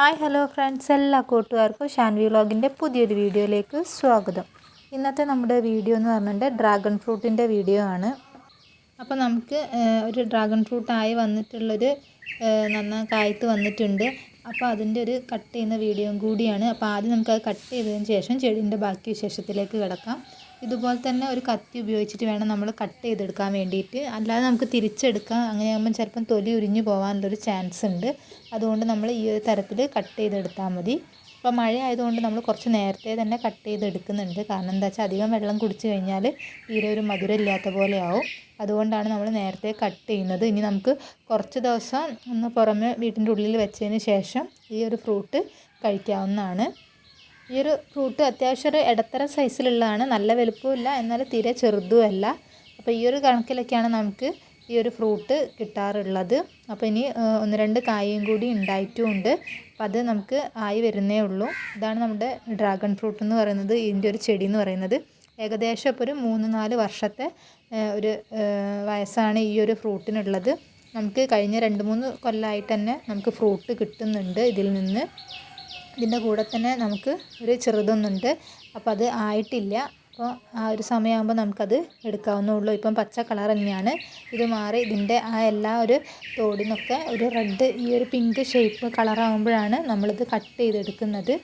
Hi hello friends. എല്ലാ കൂട്ടുകാർക്കും ഷാൻവി വ്ളോഗിന്റെ പുതിയൊരു വീഡിയോയിലേക്ക് സ്വാഗതം. ഇന്നത്തെ നമ്മുടെ വീഡിയോ എന്ന് പറഞ്ഞിട്ട് ഡ്രാഗൺ ഫ്രൂട്ടിന്റെ വീഡിയോ ആണ്. അപ്പോൾ നമുക്ക് ഒരു ഡ്രാഗൺ ഫ്രൂട്ടായി വന്നിട്ടുള്ളൊരു ഏഹ്, നന്നാ കായ്ത്ത് വന്നിട്ടുണ്ട്. അപ്പോൾ അതിന്റെ ഒരു കട്ട് ചെയ്യുന്ന വീഡിയോയും കൂടിയാണ്. അപ്പോൾ ആദ്യം നമുക്ക് അത് കട്ട് ചെയ്തതിന് ശേഷം ചെടീന്റെ ബാക്കി വിശേഷത്തിലേക്ക് കിടക്കാം. ഇതുപോലെ തന്നെ ഒരു കത്തി ഉപയോഗിച്ചിട്ട് വേണം നമ്മൾ കട്ട് ചെയ്തെടുക്കാൻ വേണ്ടിയിട്ട്. അല്ലാതെ നമുക്ക് തിരിച്ചെടുക്കാം. അങ്ങനെയാകുമ്പോൾ ചിലപ്പം തൊലി ഉരിഞ്ഞു പോകാനുള്ളൊരു ചാൻസ് ഉണ്ട്. അതുകൊണ്ട് നമ്മൾ ഈ ഒരു തരത്തിൽ കട്ട് ചെയ്തെടുത്താൽ മതി. അപ്പോൾ മഴ ആയതുകൊണ്ട് നമ്മൾ കുറച്ച് നേരത്തെ തന്നെ കട്ട് ചെയ്തെടുക്കുന്നുണ്ട്. കാരണം എന്താ വെച്ചാൽ അധികം വെള്ളം കുടിച്ചു കഴിഞ്ഞാൽ തീരെ ഒരു മധുരം ഇല്ലാത്ത പോലെ ആവും അതുകൊണ്ടാണ് നമ്മൾ നേരത്തെ കട്ട് ചെയ്യുന്നത്. ഇനി നമുക്ക് കുറച്ച് ദിവസം ഒന്ന് പുറമെ വീട്ടിന്റെ ഉള്ളിൽ വെച്ചതിന് ശേഷം ഈ ഒരു ഫ്രൂട്ട് കഴിക്കാവുന്നതാണ്. ഈ ഒരു ഫ്രൂട്ട് അത്യാവശ്യം ഒരു ഇടത്തരം സൈസിലുള്ളതാണ് നല്ല വലുപ്പമില്ല എന്നാൽ തീരെ ചെറുതുമല്ല. അപ്പോൾ ഈ ഒരു കണക്കിലൊക്കെയാണ് നമുക്ക് ഈ ഒരു ഫ്രൂട്ട് കിട്ടാറുള്ളത്. അപ്പോൾ ഇനി ഒന്ന് രണ്ട് കായയും കൂടി ഉണ്ടായിട്ടുമുണ്ട് അപ്പോൾ അത് നമുക്ക് ആയി വരുന്നേ ഉള്ളൂ. ഇതാണ് നമ്മുടെ ഡ്രാഗൺ ഫ്രൂട്ട് എന്ന് പറയുന്നത് ഇതിന്റെ ഒരു ചെടി എന്ന് പറയുന്നത്. ഏകദേശം ഇപ്പോൾ ഒരു മൂന്ന് നാല് വർഷത്തെ ഒരു വയസ്സാണ് ഈ ഒരു ഫ്രൂട്ടിനുള്ളത് നമുക്ക് കഴിഞ്ഞ രണ്ട് മൂന്ന് കൊല്ലമായിട്ട് തന്നെ നമുക്ക് ഫ്രൂട്ട് കിട്ടുന്നുണ്ട് ഇതിൽ നിന്ന്. ഇതിന്റെ കൂടെ തന്നെ നമുക്ക് ഒരു ചെറുതൊന്നുണ്ട്. അപ്പോൾ അത് ആയിട്ടില്ല. അപ്പോൾ ആ ഒരു സമയമാകുമ്പോൾ നമുക്കത് എടുക്കാവുന്നേ ഉള്ളൂ ഇപ്പം പച്ച കളർ തന്നെയാണ്. ഇത് മാറി ഇതിന്റെ ആ എല്ലാ ഒരു തോടിനൊക്കെ ഒരു റെഡ് ഈ ഒരു പിങ്ക് ഷേപ്പ് കളറാകുമ്പോഴാണ് നമ്മളിത് കട്ട് ചെയ്തെടുക്കുന്നത്.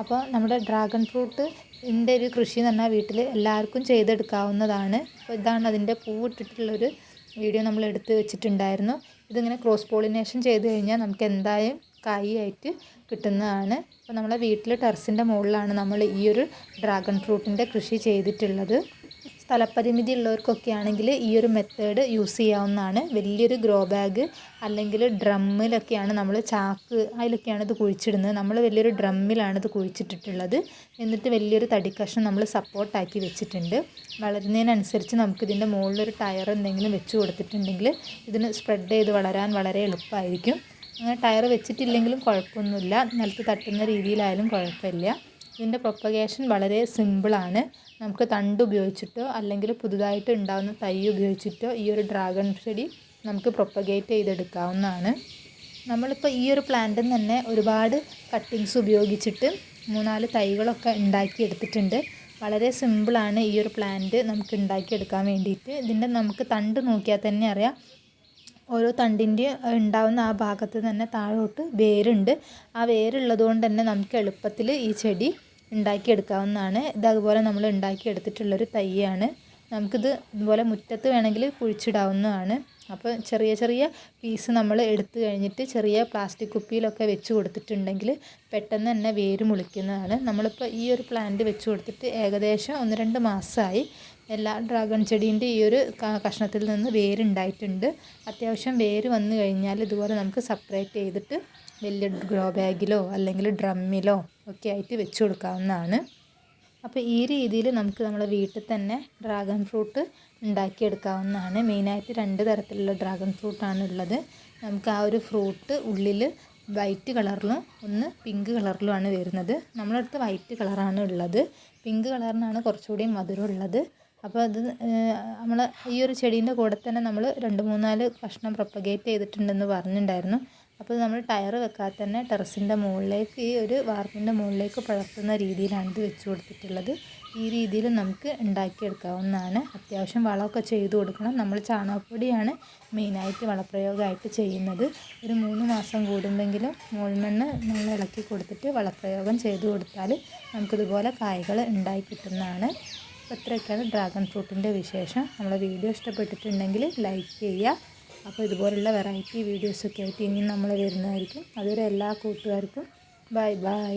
അപ്പോൾ നമ്മുടെ ഡ്രാഗൺ ഫ്രൂട്ട് ഇതിന്റെ ഒരു കൃഷി എന്ന് പറഞ്ഞാൽ വീട്ടിൽ എല്ലാവർക്കും ചെയ്തെടുക്കാവുന്നതാണ്. അപ്പോൾ ഇതാണ് അതിന്റെ പൂവിട്ടിട്ടുള്ളൊരു വീഡിയോ നമ്മൾ എടുത്ത് വെച്ചിട്ടുണ്ടായിരുന്നു. ഇതിങ്ങനെ ക്രോസ് പോളിനേഷൻ ചെയ്ത് കഴിഞ്ഞാൽ നമുക്ക് എന്തായാലും കായായിട്ട് കിട്ടുന്നതാണ്. അപ്പോൾ നമ്മളെ വീട്ടിൽ ടെറസിന്റെ മുകളിലാണ് നമ്മൾ ഈ ഒരു ഡ്രാഗൺ ഫ്രൂട്ടിന്റെ കൃഷി ചെയ്തിട്ടുള്ളത്. സ്ഥലപരിമിതി ഉള്ളവർക്കൊക്കെ ആണെങ്കിൽ ഈ ഒരു മെത്തേഡ് യൂസ് ചെയ്യാവുന്നതാണ്. വലിയൊരു ഗ്രോ ബാഗ് അല്ലെങ്കിൽ ഡ്രമ്മിലൊക്കെയാണ് നമ്മൾ ചാക്ക് അതിലൊക്കെയാണ് ഇത് കുഴിച്ചിടുന്നത്. നമ്മൾ വലിയൊരു ഡ്രമ്മിലാണ് ഇത് കുഴിച്ചിട്ടിട്ടുള്ളത്. എന്നിട്ട് വലിയൊരു തടിക്കഷ്ണം നമ്മൾ സപ്പോർട്ടാക്കി വെച്ചിട്ടുണ്ട്. വളരുന്നതിനനുസരിച്ച് നമുക്കിതിന്റെ മുകളിലൊരു ടയർ എന്തെങ്കിലും വെച്ച് കൊടുത്തിട്ടുണ്ടെങ്കിൽ ഇതിന് സ്പ്രെഡ് ചെയ്ത് വളരാൻ വളരെ എളുപ്പമായിരിക്കും. അങ്ങനെ ടയർ വെച്ചിട്ടില്ലെങ്കിലും കുഴപ്പമൊന്നുമില്ല. നിലത്ത് തട്ടുന്ന രീതിയിലായാലും കുഴപ്പമില്ല. ഇതിന്റെ പ്രൊപ്പഗേഷൻ വളരെ സിമ്പിളാണ്. നമുക്ക് തണ്ട് ഉപയോഗിച്ചിട്ടോ അല്ലെങ്കിൽ പുതുതായിട്ട് ഉണ്ടാകുന്ന തൈ ഉപയോഗിച്ചിട്ടോ ഈ ഒരു ഡ്രാഗൺ ചെടി നമുക്ക് പ്രൊപ്പഗേറ്റ് ചെയ്തെടുക്കാവുന്നതാണ്. നമ്മളിപ്പോൾ ഈ ഒരു പ്ലാന്റിൽ തന്നെ ഒരുപാട് കട്ടിങ്സ് ഉപയോഗിച്ചിട്ട് മൂന്നാൽ തൈകളൊക്കെ ഉണ്ടാക്കിയെടുത്തിട്ടുണ്ട്. വളരെ സിമ്പിളാണ് ഈ ഒരു പ്ലാന്റ് നമുക്ക് ഉണ്ടാക്കിയെടുക്കാൻ വേണ്ടിയിട്ട്. ഇതിന്റെ നമുക്ക് തണ്ട് നോക്കിയാൽ തന്നെ അറിയാം. ഓരോ തണ്ടിന്റെ ഉണ്ടാവുന്ന ആ ഭാഗത്ത് തന്നെ താഴോട്ട് വേരുണ്ട്. ആ വേരുള്ളത് കൊണ്ട് തന്നെ നമുക്ക് എളുപ്പത്തിൽ ഈ ചെടി ഉണ്ടാക്കിയെടുക്കാവുന്നതാണ്. ഇതുപോലെ അതുപോലെ നമ്മൾ ഉണ്ടാക്കിയെടുത്തിട്ടുള്ളൊരു തൈയാണ്. നമുക്കിത് ഇതുപോലെ മുറ്റത്ത് വേണമെങ്കിൽ കുഴിച്ചിടാവുന്നതാണ്. അപ്പോൾ ചെറിയ ചെറിയ പീസ് നമ്മൾ എടുത്തു കഴിഞ്ഞിട്ട് ചെറിയ പ്ലാസ്റ്റിക് കുപ്പിയിലൊക്കെ വെച്ച് കൊടുത്തിട്ടുണ്ടെങ്കിൽ പെട്ടെന്ന് തന്നെ വേര് മുളിക്കുന്നതാണ്. നമ്മളിപ്പോൾ ഈ ഒരു പ്ലാന്റ് വെച്ച് കൊടുത്തിട്ട് ഏകദേശം ഒന്ന് രണ്ട് മാസമായി എല്ലാ ഡ്രാഗൺ ചെടീന്റെ ഈ ഒരു കഷ്ണത്തിൽ നിന്ന് വേരുണ്ടായിട്ടുണ്ട്. അത്യാവശ്യം വേര് വന്നു കഴിഞ്ഞാൽ ഇതുപോലെ നമുക്ക് സെപ്പറേറ്റ് ചെയ്തിട്ട് വലിയ ഗ്രോ ബാഗിലോ അല്ലെങ്കിൽ ഡ്രമ്മിലോ ഒക്കെ ആയിട്ട് വെച്ച് കൊടുക്കാവുന്നതാണ്. അപ്പോൾ ഈ രീതിയിൽ നമുക്ക് നമ്മുടെ വീട്ടിൽ തന്നെ ഡ്രാഗൺ ഫ്രൂട്ട് ഉണ്ടാക്കിയെടുക്കാവുന്നതാണ്. മെയിനായിട്ട് രണ്ട് തരത്തിലുള്ള ഡ്രാഗൺ ഫ്രൂട്ടാണ് ഉള്ളത് നമുക്ക് ആ ഒരു ഫ്രൂട്ട് ഉള്ളിൽ വൈറ്റ് കളറിലും ഒന്ന് പിങ്ക് കളറിലുമാണ് വരുന്നത്. നമ്മളടുത്ത് വൈറ്റ് കളറാണ് ഉള്ളത്. പിങ്ക് കളറിനാണ് കുറച്ചുകൂടി മധുരം ഉള്ളത് അപ്പോൾ അത് നമ്മൾ ഈ ഒരു ചെടീന്റെ കൂടെ തന്നെ നമ്മൾ രണ്ട് മൂന്നാൽ കഷ്ണം പ്രൊപ്പഗേറ്റ് ചെയ്തിട്ടുണ്ടെന്ന് പറഞ്ഞിട്ടുണ്ടായിരുന്നു അപ്പോൾ നമ്മൾ ടയർ വെക്കാതെ തന്നെ ടെറസിന്റെ മുകളിലേക്ക് ഈ ഒരു വാർപ്പിന്റെ മുകളിലേക്ക് പടർത്തുന്ന രീതിയിലാണ് ഇത് വെച്ച് കൊടുത്തിട്ടുള്ളത്. ഈ രീതിയിൽ നമുക്ക് ഉണ്ടാക്കിയെടുക്കാവുന്നതാണ്. അത്യാവശ്യം വളമൊക്കെ ചെയ്തു കൊടുക്കണം. നമ്മൾ ചാണകപ്പൊടിയാണ് മെയിനായിട്ട് വളപ്രയോഗമായിട്ട് ചെയ്യുന്നത്. ഒരു മൂന്ന് മാസം കൂടുമെങ്കിലും മുൾമണ്ണ് നമ്മൾ ഇളക്കി കൊടുത്തിട്ട് വളപ്രയോഗം ചെയ്തു കൊടുത്താൽ നമുക്കിതുപോലെ കായകൾ ഉണ്ടായി കിട്ടുന്നതാണ്. അപ്പോൾ ഇത്രയൊക്കെയാണ് ഡ്രാഗൺ ഫ്രൂട്ടിന്റെ വിശേഷം. നമ്മളെ വീഡിയോ ഇഷ്ടപ്പെട്ടിട്ടുണ്ടെങ്കിൽ ലൈക്ക് ചെയ്യുക. അപ്പോൾ ഇതുപോലുള്ള വെറൈറ്റി വീഡിയോസൊക്കെ ആയിട്ട് ഇനിയും നമ്മൾ വരുന്നതായിരിക്കും. അതുവരെ എല്ലാ കൂട്ടുകാർക്കും ബൈ ബൈ.